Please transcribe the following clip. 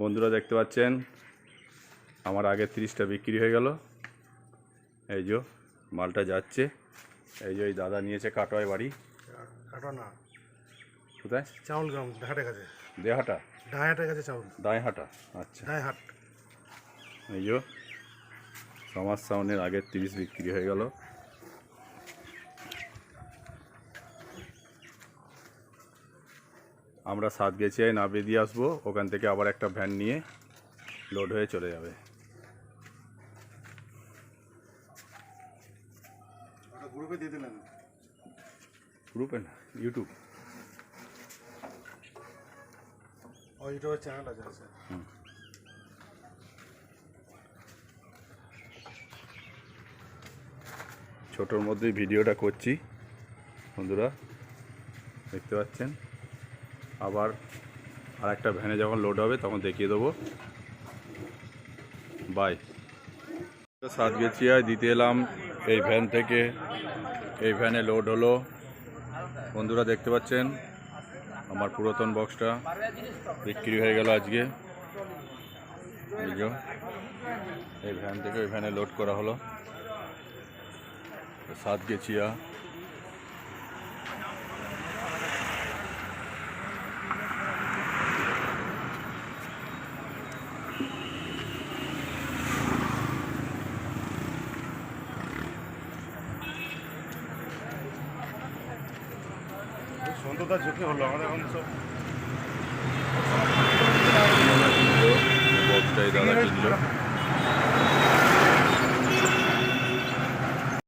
বন্ধুরা দেখতে পাচ্ছেন আমার আগে তিরিশটা বিক্রি হয়ে গেল। এই যে মালটা যাচ্ছে এই যে ওই দাদা নিয়েছে কাটোয় বাড়ি। কাটা না কোথায়? চাউল গ্রাম ডাহাটের কাছে। দেহাটা? ডাহাটের কাছে চাউল। দায়হাটা আচ্ছা। ডাহাট। এই যে সমাজ সাউনের আগের তিরিশ বিক্রি হয়ে গেল। আমরা সাত গেছিয়ায় নামিয়ে দিয়ে আসব ওখান থেকে আবার একটা ভ্যান নিয়ে লোড হয়ে চলে যাবে। গ্রুপে দিয়ে দিলেন। গ্রুপে না ইউটিউব ও ইউটিউবের চ্যানেল আছে আছে ছোটোর মধ্যেই ভিডিওটা করছি বন্ধুরা দেখতে পাচ্ছেন? আবার আর একটা ভ্যানে যখন লোড হবে, তখন দেখিয়ে দেবো। বাই সাত গেছিয়ায় দিতে এলাম, এই ভ্যান থেকে। এই ভ্যানে লোড হলো। বন্ধুরা, দেখতে পাচ্ছেন? আমার পুরাতন বক্সটা বিক্রি হয়ে গেল আজকে। এই ভ্যান থেকে ওই ভ্যানে লোড করা হলো। সাত গেছিয়া। সন্ততা ঝুঁকি হলো আমাদের এখন সব দাদা কিনলো